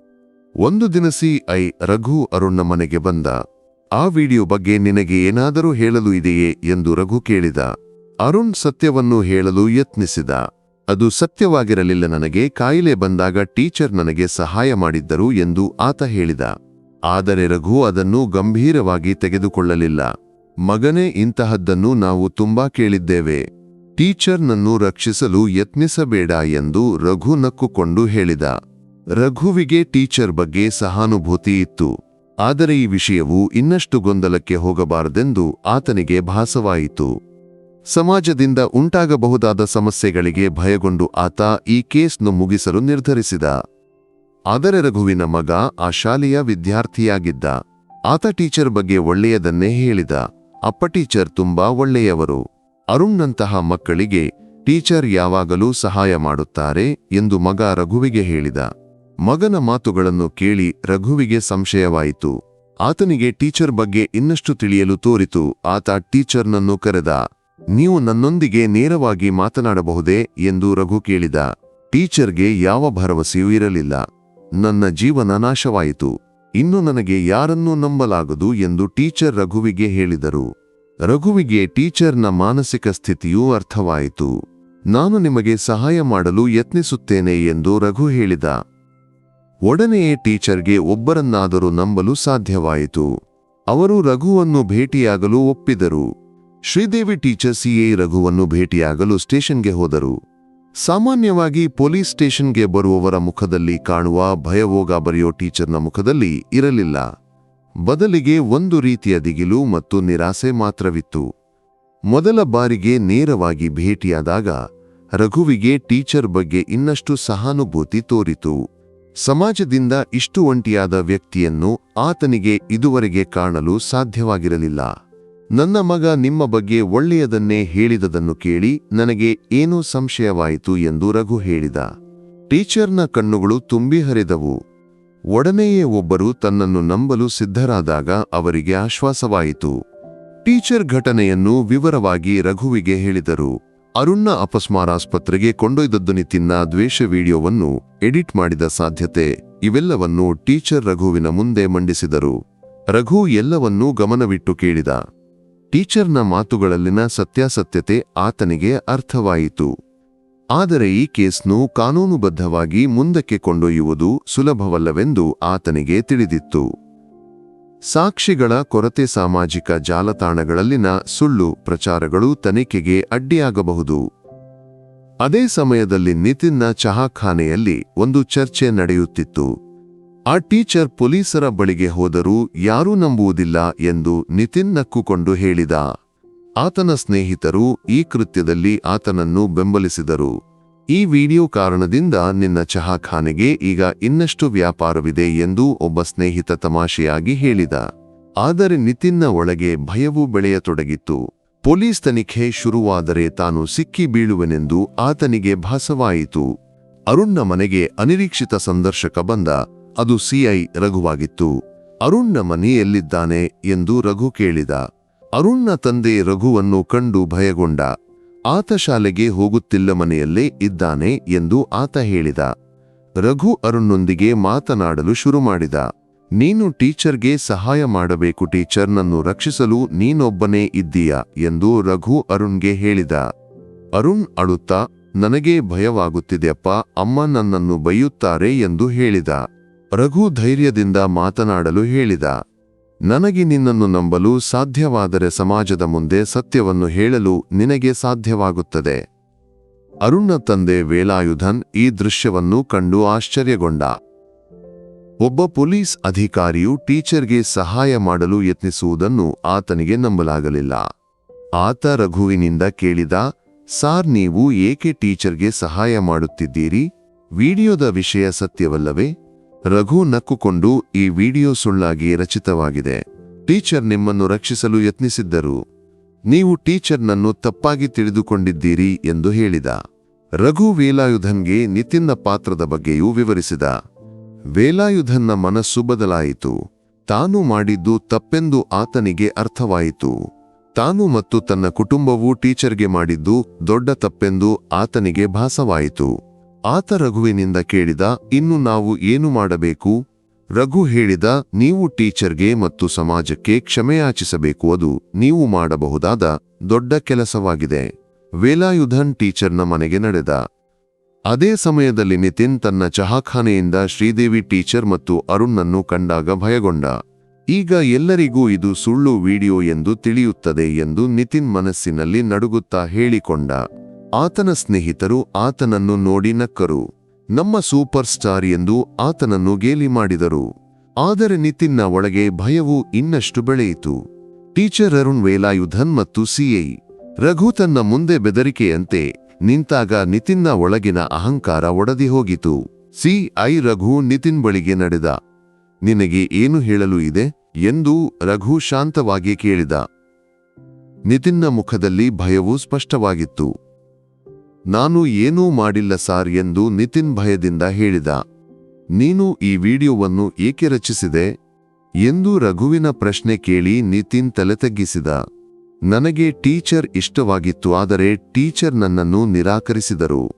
ಒಂದು ದಿನ ಸಿ ಐ ರಘು ಅರುಣ್ನ ಮನೆಗೆ ಬಂದ. ಆ ವಿಡಿಯೋ ಬಗ್ಗೆ ನಿನಗೆ ಏನಾದರೂ ಹೇಳಲು ಇದೆಯೇ ಎಂದು ರಘು ಕೇಳಿದ. ಅರುಣ್ ಸತ್ಯವನ್ನು ಹೇಳಲು ಯತ್ನಿಸಿದ. ಅದು ಸತ್ಯವಾಗಿರಲಿಲ್ಲ ನನಗೆ ಕಾಯಿಲೆ ಬಂದಾಗ ಟೀಚರ್ ನನಗೆ ಸಹಾಯ ಮಾಡಿದ್ದರು ಎಂದು ಆತ ಹೇಳಿದ. ಆದರೆ ರಘು ಅದನ್ನು ಗಂಭೀರವಾಗಿ ತೆಗೆದುಕೊಳ್ಳಲಿಲ್ಲ. ಮಗನೇ, ಇಂತಹದ್ದನ್ನು ನಾವು ತುಂಬಾ ಕೇಳಿದ್ದೇವೆ. ಟೀಚರ್ನನ್ನು ರಕ್ಷಿಸಲು ಯತ್ನಿಸಬೇಡ ಎಂದು ರಘು ನಕ್ಕುಕೊಂಡು ಹೇಳಿದ. ರಘುವಿಗೆ ಟೀಚರ್ ಬಗ್ಗೆ ಸಹಾನುಭೂತಿ ಇತ್ತು. ಆದರೆ ಈ ವಿಷಯವು ಇನ್ನಷ್ಟು ಗೊಂದಲಕ್ಕೆ ಹೋಗಬಾರದೆಂದು ಆತನಿಗೆ ಭಾಸವಾಯಿತು. ಸಮಾಜದಿಂದ ಉಂಟಾಗಬಹುದಾದ ಸಮಸ್ಯೆಗಳಿಗೆ ಭಯಗೊಂಡು ಆತ ಈ ಕೇಸ್ನು ಮುಗಿಸಲು ನಿರ್ಧರಿಸಿದ. ಆದರೆ ರಘುವಿನ ಮಗ ಆ ಶಾಲೆಯ ವಿದ್ಯಾರ್ಥಿಯಾಗಿದ್ದ. ಆತ ಟೀಚರ್ ಬಗ್ಗೆ ಒಳ್ಳೆಯದನ್ನೇ ಹೇಳಿದ. ಅಪ್ಪ ಟೀಚರ್ ತುಂಬಾ ಒಳ್ಳೆಯವರು. ಅರುಣ್ನಂತಹ ಮಕ್ಕಳಿಗೆ ಟೀಚರ್ ಯಾವಾಗಲೂ ಸಹಾಯ ಮಾಡುತ್ತಾರೆ ಎಂದು ಮಗ ರಘುವಿಗೆ ಹೇಳಿದ. ಮಗನ ಮಾತುಗಳನ್ನು ಕೇಳಿ ರಘುವಿಗೆ ಸಂಶಯವಾಯಿತು. ಆತನಿಗೆ ಟೀಚರ್ ಬಗ್ಗೆ ಇನ್ನಷ್ಟು ತಿಳಿಯಲು ತೋರಿತು. ಆತ ಟೀಚರ್ನನ್ನು ಕರೆದ, ನೀವು ನನ್ನೊಂದಿಗೆ ನೇರವಾಗಿ ಮಾತನಾಡಬಹುದೇ? ಎಂದು ರಘು ಕೇಳಿದ. ಟೀಚರ್ಗೆ ಯಾವ ಭರವಸೆಯೂ ಇರಲಿಲ್ಲ. ನನ್ನ ಜೀವನ ನಾಶವಾಯಿತು. ಇನ್ನು ನನಗೆ ಯಾರನ್ನೂ ನಂಬಲಾಗದು ಎಂದು ಟೀಚರ್ ರಘುವಿಗೆ ಹೇಳಿದರು. ರಘುವಿಗೆ ಟೀಚರ್ನ ಮಾನಸಿಕ ಸ್ಥಿತಿಯೂ ಅರ್ಥವಾಯಿತು. ನಾನು ನಿಮಗೆ ಸಹಾಯ ಮಾಡಲು ಯತ್ನಿಸುತ್ತೇನೆ ಎಂದು ರಘು ಹೇಳಿದ. ಒಡನೆಯೇ ಟೀಚರ್ಗೆ ಒಬ್ಬರನ್ನಾದರೂ ನಂಬಲು ಸಾಧ್ಯವಾಯಿತು. ಅವರು ರಘುವನ್ನು ಭೇಟಿಯಾಗಲು ಒಪ್ಪಿದರು. ಶ್ರೀದೇವಿ ಟೀಚರ್ ಸಿಎ ರಘುವನ್ನು ಭೇಟಿಯಾಗಲು ಸ್ಟೇಷನ್ಗೆ ಹೋದರು. ಸಾಮಾನ್ಯವಾಗಿ ಪೊಲೀಸ್ ಸ್ಟೇಷನ್ಗೆ ಬರುವವರ ಮುಖದಲ್ಲಿ ಕಾಣುವ ಭಯವೋಗ ಬರೆಯೋ ಟೀಚರ್ನ ಮುಖದಲ್ಲಿ ಇರಲಿಲ್ಲ. ಬದಲಿಗೆ ಒಂದು ರೀತಿಯ ದಿಗಿಲು ಮತ್ತು ನಿರಾಸೆ ಮಾತ್ರವಿತ್ತು. ಮೊದಲ ಬಾರಿಗೆ ನೇರವಾಗಿ ಭೇಟಿಯಾದಾಗ ರಘುವಿಗೆ ಟೀಚರ್ ಬಗ್ಗೆ ಇನ್ನಷ್ಟು ಸಹಾನುಭೂತಿ ತೋರಿತು. ಸಮಾಜದಿಂದ ಇಷ್ಟು ಒಂಟಿಯಾದ ವ್ಯಕ್ತಿಯನ್ನು ಆತನಿಗೆ ಇದುವರೆಗೆ ಕಾಣಲು ಸಾಧ್ಯವಾಗಿರಲಿಲ್ಲ. ನನ್ನ ಮಗ ನಿಮ್ಮ ಬಗ್ಗೆ ಒಳ್ಳೆಯದನ್ನೇ ಹೇಳಿದದನ್ನು ಕೇಳಿ ನನಗೆ ಏನೂ ಸಂಶಯವಾಯಿತು ಎಂದು ರಘು ಹೇಳಿದ. ಟೀಚರ್ನ ಕಣ್ಣುಗಳು ತುಂಬಿ ಹರಿದವು. ಒಡನೆಯೇ ಒಬ್ಬರು ತನ್ನನ್ನು ನಂಬಲು ಸಿದ್ಧರಾದಾಗ ಅವರಿಗೆ ಆಶ್ವಾಸವಾಯಿತು. ಟೀಚರ್ ಘಟನೆಯನ್ನು ವಿವರವಾಗಿ ರಘುವಿಗೆ ಹೇಳಿದರು. ಅರುಣ್ನ ಅಪಸ್ಮಾರಾಸ್ಪತ್ರೆಗೆ ಕೊಂಡೊಯ್ದದ್ದು ನಿತಿನ್ನ ದ್ವೇಷ ವಿಡಿಯೋವನ್ನು ಎಡಿಟ್ ಮಾಡಿದ ಸಾಧ್ಯತೆ ಇವೆಲ್ಲವನ್ನು ಟೀಚರ್ ರಘುವಿನ ಮುಂದೆ ಮಂಡಿಸಿದರು. ರಘು ಎಲ್ಲವನ್ನೂ ಗಮನವಿಟ್ಟು ಕೇಳಿದ. ಟೀಚರ್ನ ಮಾತುಗಳಲ್ಲಿನ ಸತ್ಯಾಸತ್ಯತೆ ಆತನಿಗೆ ಅರ್ಥವಾಯಿತು. ಆದರೆ ಈ ಕೇಸ್ನು ಕಾನೂನುಬದ್ಧವಾಗಿ ಮುಂದಕ್ಕೆ ಕೊಂಡೊಯ್ಯುವುದು ಸುಲಭವಲ್ಲವೆಂದು ಆತನಿಗೆ ತಿಳಿದಿತ್ತು. ಸಾಕ್ಷಿಗಳ ಕೊರತೆ ಸಾಮಾಜಿಕ ಜಾಲತಾಣಗಳಲ್ಲಿನ ಸುಳ್ಳು ಪ್ರಚಾರಗಳು ತನಿಖೆಗೆ ಅಡ್ಡಿಯಾಗಬಹುದು. ಅದೇ ಸಮಯದಲ್ಲಿ ನಿತಿನ್ನ ಚಹಾಖಾನೆಯಲ್ಲಿ ಒಂದು ಚರ್ಚೆ ನಡೆಯುತ್ತಿತ್ತು. ಆ ಟೀಚರ್ ಪೊಲೀಸರ ಬಳಿಗೆ ಹೋದರೂ ಯಾರೂ ನಂಬುವುದಿಲ್ಲ ಎಂದು ನಿತಿನ್ ನಕ್ಕುಕೊಂಡು ಹೇಳಿದ. ಆತನ ಸ್ನೇಹಿತರು ಈ ಕೃತ್ಯದಲ್ಲಿ ಆತನನ್ನು ಬೆಂಬಲಿಸಿದರು. ಈ ವಿಡಿಯೋ ಕಾರಣದಿಂದ ನಿನ್ನ ಚಹಾಖಾನೆಗೆ ಈಗ ಇನ್ನಷ್ಟು ವ್ಯಾಪಾರವಿದೆ ಎಂದು ಒಬ್ಬ ಸ್ನೇಹಿತ ತಮಾಷೆಯಾಗಿ ಹೇಳಿದ. ಆದರೆ ನಿತಿನ್ನ ಒಳಗೆ ಭಯವೂ ಬೆಳೆಯತೊಡಗಿತ್ತು. ಪೊಲೀಸ್ ತನಿಖೆ ಶುರುವಾದರೆ ತಾನು ಸಿಕ್ಕಿ ಬೀಳುವೆನೆಂದು ಆತನಿಗೆ ಭಾಸವಾಯಿತು. ಅರುಣ್ನ ಮನೆಗೆ ಅನಿರೀಕ್ಷಿತ ಸಂದರ್ಶಕ ಬಂದ. ಅದು ಸಿಐ ರಘುವಾಗಿತ್ತು. ಅರುಣ್ನ ಮನೆಯಲ್ಲಿದ್ದಾನೆ ಎಂದು ರಘು ಕೇಳಿದ. ಅರುಣ್ನ ತಂದೆ ರಘುವನ್ನು ಕಂಡು ಭಯಗೊಂಡ. ಆತ ಶಾಲೆಗೆ ಹೋಗುತ್ತಿಲ್ಲ ಮನೆಯಲ್ಲೇ ಇದ್ದಾನೆ ಎಂದು ಆತ ಹೇಳಿದ. ರಘು ಅರುಣ್ನೊಂದಿಗೆ ಮಾತನಾಡಲು ಶುರು ಮಾಡಿದ. ನೀನು ಟೀಚರ್ಗೆ ಸಹಾಯ ಮಾಡಬೇಕು, ಟೀಚರ್ನನ್ನು ರಕ್ಷಿಸಲು ನೀನೊಬ್ಬನೇ ಇದ್ದೀಯ ಎಂದು ರಘು ಅರುಣ್ಗೆ ಹೇಳಿದ. ಅರುಣ್ ಅಳುತ್ತಾ, ನನಗೆ ಭಯವಾಗುತ್ತಿದೆಯಪ್ಪ, ಅಮ್ಮ ನನ್ನನ್ನು ಬೈಯುತ್ತಾರೆ ಎಂದು ಹೇಳಿದ. ರಘು ಧೈರ್ಯದಿಂದ ಮಾತನಾಡಲು ಹೇಳಿದ. ನನಗೆ ನಿನ್ನನ್ನು ನಂಬಲು ಸಾಧ್ಯವಾದರೆ ಸಮಾಜದ ಮುಂದೆ ಸತ್ಯವನ್ನು ಹೇಳಲು ನಿನಗೆ ಸಾಧ್ಯವಾಗುತ್ತದೆ. ಅರುಣ್ನ ತಂದೆ ವೇಲಾಯುಧನ್ ಈ ದೃಶ್ಯವನ್ನು ಕಂಡು ಆಶ್ಚರ್ಯಗೊಂಡ. ಒಬ್ಬ ಪೊಲೀಸ್ ಅಧಿಕಾರಿಯು ಟೀಚರ್ಗೆ ಸಹಾಯ ಮಾಡಲು ಯತ್ನಿಸುವುದನ್ನು ಆತನಿಗೆ ನಂಬಲಾಗಲಿಲ್ಲ. ಆತ ರಘುವಿನಿಂದ ಕೇಳಿದ, ಸಾರ್, ನೀವು ಏಕೆ ಟೀಚರ್ಗೆ ಸಹಾಯ ಮಾಡುತ್ತಿದ್ದೀರಿ? ವಿಡಿಯೋದ ವಿಷಯ ಸತ್ಯವಲ್ಲವೇ? ರಘು ನಕ್ಕುಕೊಂಡು ಈ ವಿಡಿಯೋ ಸುಳ್ಳಾಗಿ ರಚಿತವಾಗಿದೆ. ಟೀಚರ್ ನಿಮ್ಮನ್ನು ರಕ್ಷಿಸಲು ಯತ್ನಿಸಿದ್ದರು. ನೀವು ಟೀಚರ್ನನ್ನು ತಪ್ಪಾಗಿ ತಿಳಿದುಕೊಂಡಿದ್ದೀರಿ ಎಂದು ಹೇಳಿದ. ರಘು ವೇಲಾಯುಧನ್ಗೆ ನಿತಿನ್ನ ಪಾತ್ರದ ಬಗ್ಗೆಯೂ ವಿವರಿಸಿದ. ವೇಲಾಯುಧನ್ನ ಮನಸ್ಸು ಬದಲಾಯಿತು. ತಾನು ಮಾಡಿದ್ದು ತಪ್ಪೆಂದು ಆತನಿಗೆ ಅರ್ಥವಾಯಿತು. ತಾನು ಮತ್ತು ತನ್ನ ಕುಟುಂಬವೂ ಟೀಚರ್ಗೆ ಮಾಡಿದ್ದು ದೊಡ್ಡ ತಪ್ಪೆಂದು ಆತನಿಗೆ ಭಾಸವಾಯಿತು. ಆತ ರಘುವಿನಿಂದ ಕೇಳಿದ, ಇನ್ನು ನಾವು ಏನು ಮಾಡಬೇಕು? ರಘು ಹೇಳಿದ, ನೀವು ಟೀಚರ್ಗೆ ಮತ್ತು ಸಮಾಜಕ್ಕೆ ಕ್ಷಮೆಯಾಚಿಸಬೇಕು. ಅದು ನೀವು ಮಾಡಬಹುದಾದ ದೊಡ್ಡ ಕೆಲಸವಾಗಿದೆ. ವೇಲಾಯುಧನ್ ಟೀಚರ್ನ ಮನೆಗೆ ನಡೆದ. ಅದೇ ಸಮಯದಲ್ಲಿ ನಿತಿನ್ ತನ್ನ ಚಹಾಖಾನೆಯಿಂದ ಶ್ರೀದೇವಿ ಟೀಚರ್ ಮತ್ತು ಅರುಣ್ನನ್ನು ಕಂಡಾಗ ಭಯಗೊಂಡ. ಈಗ ಎಲ್ಲರಿಗೂ ಇದು ಸುಳ್ಳು ವಿಡಿಯೋ ಎಂದು ತಿಳಿಯುತ್ತದೆ ಎಂದು ನಿತಿನ್ ಮನಸ್ಸಿನಲ್ಲಿ ನಡುಗುತ್ತಾ ಹೇಳಿಕೊಂಡ. ಆತನ ಸ್ನೇಹಿತರು ಆತನನ್ನು ನೋಡಿ ನಕ್ಕರು. ನಮ್ಮ ಸೂಪರ್ ಸ್ಟಾರ್ ಎಂದು ಆತನನ್ನು ಗೇಲಿ ಮಾಡಿದರು. ಆದರೆ ನಿತಿನ್ನ ಒಳಗೆ ಭಯವು ಇನ್ನಷ್ಟು ಬೆಳೆಯಿತು. ಟೀಚರ್ ಅರುಣ್ ವೇಲಾಯುಧನ್ ಮತ್ತು ಸಿಐ ರಘು ತನ್ನ ಮುಂದೆ ಬೆದರಿಕೆಯಂತೆ ನಿಂತಾಗ ನಿತಿನ್ನ ಒಳಗಿನ ಅಹಂಕಾರ ಒಡದಿ ಹೋಗಿತು. ಸಿ ಐ ರಘು ನಿತಿನ್ ಬಳಿಗೆ ನಡೆದ. ನಿನಗೆ ಏನು ಹೇಳಲು ಇದೆ? ಎಂದು ರಘು ಶಾಂತವಾಗಿ ಕೇಳಿದ. ನಿತಿನ್ನ ಮುಖದಲ್ಲಿ ಭಯವು ಸ್ಪಷ್ಟವಾಗಿತ್ತು. ನಾನು ಏನೂ ಮಾಡಿಲ್ಲ ಸಾರ್ ಎಂದು ನಿತಿನ್ ಭಯದಿಂದ ಹೇಳಿದ. ನೀನು ಈ ವಿಡಿಯೋವನ್ನು ಏಕೆ ರಚಿಸಿದೆ? ಎಂದು ರಘುವಿನ ಪ್ರಶ್ನೆ ಕೇಳಿ ನಿತಿನ್ ತಲೆತಗ್ಗಿಸಿದ. ನನಗೆ ಟೀಚರ್ ಇಷ್ಟವಾಗಿತ್ತು ಆದರೆ ಟೀಚರ್ ನನ್ನನ್ನು ನಿರಾಕರಿಸಿದರು.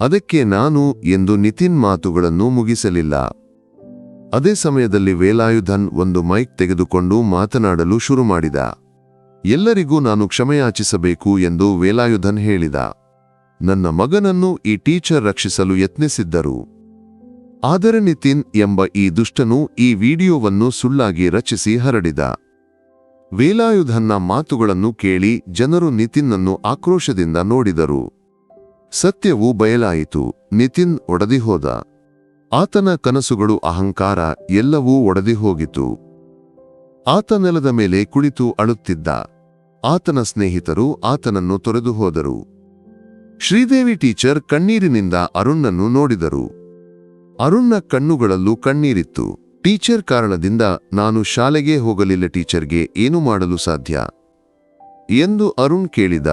ಅದಕ್ಕೆ ನಾನು ಎಂದು ನಿತಿನ್ ಮಾತುಗಳನ್ನು ಮುಗಿಸಲಿಲ್ಲ. ಅದೇ ಸಮಯದಲ್ಲಿ ವೇಲಾಯುಧನ್ ಒಂದು ಮೈಕ್ ತೆಗೆದುಕೊಂಡು ಮಾತನಾಡಲು ಶುರು ಮಾಡಿದ. ಎಲ್ಲರಿಗೂ ನಾನು ಕ್ಷಮೆಯಾಚಿಸಬೇಕು ಎಂದು ವೇಲಾಯುಧನ್ ಹೇಳಿದ. ನನ್ನ ಮಗನನ್ನು ಈ ಟೀಚರ್ ರಕ್ಷಿಸಲು ಯತ್ನಿಸಿದ್ದರು. ಆದರೆ ನಿತಿನ್ ಎಂಬ ಈ ದುಷ್ಟನು ಈ ವಿಡಿಯೋವನ್ನು ಸುಳ್ಳಾಗಿ ರಚಿಸಿ ಹರಡಿದ. ವೇಲಾಯುಧನ್ನ ಮಾತುಗಳನ್ನು ಕೇಳಿ ಜನರು ನಿತಿನ್ನನ್ನು ಆಕ್ರೋಶದಿಂದ ನೋಡಿದರು. ಸತ್ಯವು ಬಯಲಾಯಿತು, ನಿತಿನ್ ಒಡೆದಿಹೋದ. ಆತನ ಕನಸುಗಳು ಅಹಂಕಾರ ಎಲ್ಲವೂ ಒಡೆದಿಹೋಗಿತು ಆತ ನೆಲದ ಮೇಲೆ ಕುಳಿತು ಅಳುತ್ತಿದ್ದ. ಆತನ ಸ್ನೇಹಿತರು ಆತನನ್ನು ತೊರೆದು ಹೋದರು. ಶ್ರೀದೇವಿ ಟೀಚರ್ ಕಣ್ಣೀರಿನಿಂದ ಅರುಣ್ಣನ್ನು ನೋಡಿದರು. ಅರುಣ್ನ ಕಣ್ಣುಗಳಲ್ಲೂ ಕಣ್ಣೀರಿತ್ತು. ಟೀಚರ್ ಕಾರಣದಿಂದ ನಾನು ಶಾಲೆಗೆ ಹೋಗಲಿಲ್ಲ, ಟೀಚರ್ಗೆ ಏನು ಮಾಡಲು ಸಾಧ್ಯ? ಎಂದು ಅರುಣ್ ಕೇಳಿದ.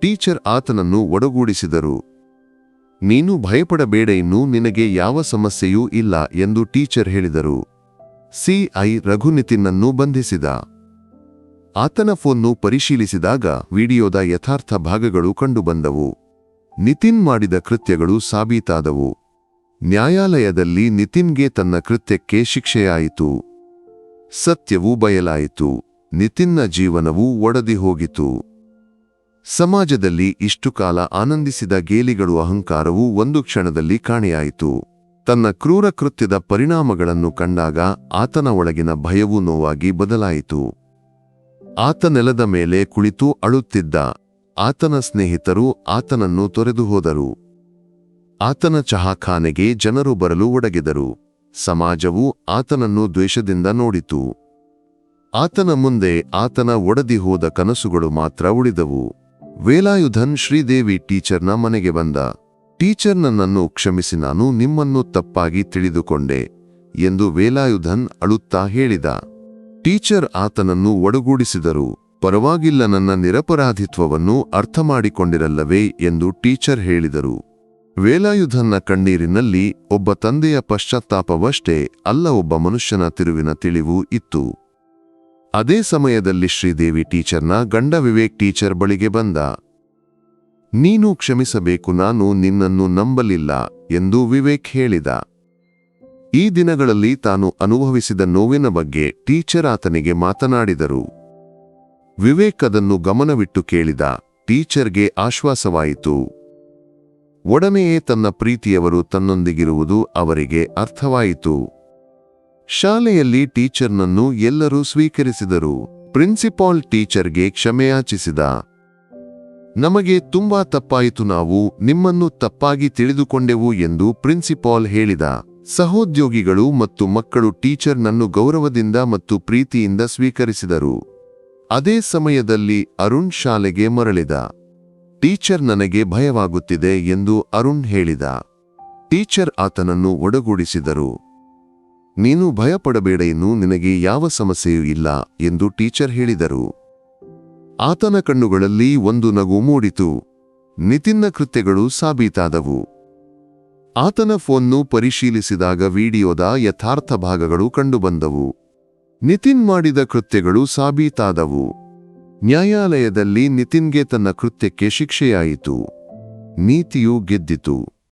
ಟೀಚರ್ ಆತನನ್ನು ಒಡಗೂಡಿಸಿದರು. ನೀನು ಭಯಪಡಬೇಡ, ಇನ್ನು ನಿನಗೆ ಯಾವ ಸಮಸ್ಯೆಯೂ ಇಲ್ಲ ಎಂದು ಟೀಚರ್ ಹೇಳಿದರು. ಸಿಐ ರಘುನಿತಿನ್ನನ್ನು ಬಂಧಿಸಿದ. ಆತನ ಫೋನ್ನು ಪರಿಶೀಲಿಸಿದಾಗ ವಿಡಿಯೋದ ಯಥಾರ್ಥ ಭಾಗಗಳು ಕಂಡುಬಂದವು. ನಿತಿನ್ ಮಾಡಿದ ಕೃತ್ಯಗಳು ಸಾಬೀತಾದವು. ನ್ಯಾಯಾಲಯದಲ್ಲಿ ನಿತಿನ್ಗೆ ತನ್ನ ಕೃತ್ಯಕ್ಕೆ ಶಿಕ್ಷೆಯಾಯಿತು. ಸತ್ಯವು ಬಯಲಾಯಿತು. ನಿತಿನ್ನ ಜೀವನವು ಒಡದಿ ಹೋಗಿತು. ಸಮಾಜದಲ್ಲಿ ಇಷ್ಟು ಕಾಲ ಆನಂದಿಸಿದ ಗೇಲಿಗಳು ಅಹಂಕಾರವು ಒಂದು ಕ್ಷಣದಲ್ಲಿ ಕಾಣೆಯಾಯಿತು. ತನ್ನ ಕ್ರೂರ ಕೃತ್ಯದ ಪರಿಣಾಮಗಳನ್ನು ಕಂಡಾಗ ಆತನ ಒಳಗಿನ ಭಯವು ನೋವಾಗಿ ಬದಲಾಯಿತು. ಆತ ನೆಲದ ಮೇಲೆ ಕುಳಿತು ಅಳುತ್ತಿದ್ದ. ಆತನ ಸ್ನೇಹಿತರು ಆತನನ್ನು ತೊರೆದು ಹೋದರು. ಆತನ ಚಹಾಖಾನೆಗೆ ಜನರು ಬರಲು ಒಡಗಿದರು. ಸಮಾಜವು ಆತನನ್ನು ದ್ವೇಷದಿಂದ ನೋಡಿತು. ಆತನ ಮುಂದೆ ಆತನ ಒಡದಿ ಹೋದ ಕನಸುಗಳು ಮಾತ್ರ ಉಳಿದವು. ವೇಲಾಯುಧನ್ ಶ್ರೀದೇವಿ ಟೀಚರ್ನ ಮನೆಗೆ ಬಂದ. ಟೀಚರ್ ನನ್ನನ್ನು ಕ್ಷಮಿಸಿ ನಾನು ನಿಮ್ಮನ್ನು ತಪ್ಪಾಗಿ ತಿಳಿದುಕೊಂಡೆ ಎಂದು ವೇಲಾಯುಧನ್ ಅಳುತ್ತಾ ಹೇಳಿದ. ಟೀಚರ್ ಆತನನ್ನು ಒಡಗೂಡಿಸಿದರು. ಪರವಾಗಿಲ್ಲ ನನ್ನ ನಿರಪರಾಧಿತ್ವವನ್ನು ಅರ್ಥ ಮಾಡಿಕೊಂಡಿರಲ್ಲವೇ ಎಂದು ಟೀಚರ್ ಹೇಳಿದರು. ವೇಲಾಯುಧನ್ನ ಕಣ್ಣೀರಿನಲ್ಲಿ ಒಬ್ಬ ತಂದೆಯ ಪಶ್ಚಾತ್ತಾಪವಷ್ಟೇ ಅಲ್ಲ, ಒಬ್ಬ ಮನುಷ್ಯನ ತಿರುವಿನ ತಿಳಿವು ಇತ್ತು. ಅದೇ ಸಮಯದಲ್ಲಿ ಶ್ರೀದೇವಿ ಟೀಚರ್ನ ಗಂಡ ವಿವೇಕ್ ಟೀಚರ್ ಬಳಿಗೆ ಬಂದ. ನೀನು ಕ್ಷಮಿಸಬೇಕು, ನಾನು ನಿನ್ನನ್ನು ನಂಬಲಿಲ್ಲ ಎಂದು ವಿವೇಕ್ ಹೇಳಿದ. ಈ ದಿನಗಳಲ್ಲಿ ತಾನು ಅನುಭವಿಸಿದ ನೋವಿನ ಬಗ್ಗೆ ಟೀಚರ್ ಆತನಿಗೆ ಮಾತನಾಡಿದರು. ವಿವೇಕ್ ಅದನ್ನು ಗಮನವಿಟ್ಟು ಕೇಳಿದ ಟೀಚರ್ಗೆ ಆಶ್ವಾಸವಾಯಿತು. ಒಡನೆಯೇ ತನ್ನ ಪ್ರೀತಿಯವರು ತನ್ನೊಂದಿಗಿರುವುದು ಅವರಿಗೆ ಅರ್ಥವಾಯಿತು. ಶಾಲೆಯಲ್ಲಿ ಟೀಚರ್ನನ್ನು ಎಲ್ಲರೂ ಸ್ವೀಕರಿಸಿದರು. ಪ್ರಿನ್ಸಿಪಾಲ್ ಟೀಚರ್ಗೆ ಕ್ಷಮೆಯಾಚಿಸಿದ ನಮಗೆ ತುಂಬಾ ತಪ್ಪಾಯಿತು ನಾವು, ನಿಮ್ಮನ್ನು ತಪ್ಪಾಗಿ ತಿಳಿದುಕೊಂಡೆವು ಎಂದು ಪ್ರಿನ್ಸಿಪಾಲ್ ಹೇಳಿದ. ಸಹೋದ್ಯೋಗಿಗಳು ಮತ್ತು ಮಕ್ಕಳು ಟೀಚರ್ನನ್ನು ಗೌರವದಿಂದ ಮತ್ತು ಪ್ರೀತಿಯಿಂದ ಸ್ವೀಕರಿಸಿದರು. ಅದೇ ಸಮಯದಲ್ಲಿ ಅರುಣ್ ಶಾಲೆಗೆ ಮರಳಿದ. ಟೀಚರ್ ನನಗೆ ಭಯವಾಗುತ್ತಿದೆ ಎಂದು ಅರುಣ್ ಹೇಳಿದ. ಟೀಚರ್ ಆತನನ್ನು ಒಡಗೂಡಿಸಿದರು. ನೀನು ಭಯಪಡಬೇಡ ಇನ್ನು ನಿನಗೆ ಯಾವ ಸಮಸ್ಯೆಯೂ ಇಲ್ಲ ಎಂದು ಟೀಚರ್ ಹೇಳಿದರು. ಆತನ ಕಣ್ಣುಗಳಲ್ಲಿ ಒಂದು ನಗು ಮೂಡಿತು. ನಿತಿನ್ನ ಕೃತ್ಯಗಳು ಸಾಬೀತಾದವು. ಆತನ ಫೋನ್ನು ಪರಿಶೀಲಿಸಿದಾಗ ವಿಡಿಯೋದ ಯಥಾರ್ಥ ಭಾಗಗಳು ಕಂಡುಬಂದವು. ನಿತಿನ್ ಮಾಡಿದ ಕೃತ್ಯಗಳು ಸಾಬೀತಾದವು. ನ್ಯಾಯಾಲಯದಲ್ಲಿ ನಿತಿನ್ಗೆ ತನ್ನ ಕೃತ್ಯಕ್ಕೆ ಶಿಕ್ಷೆಯಾಯಿತು. ನೀತಿಯು ಗೆದ್ದಿತು.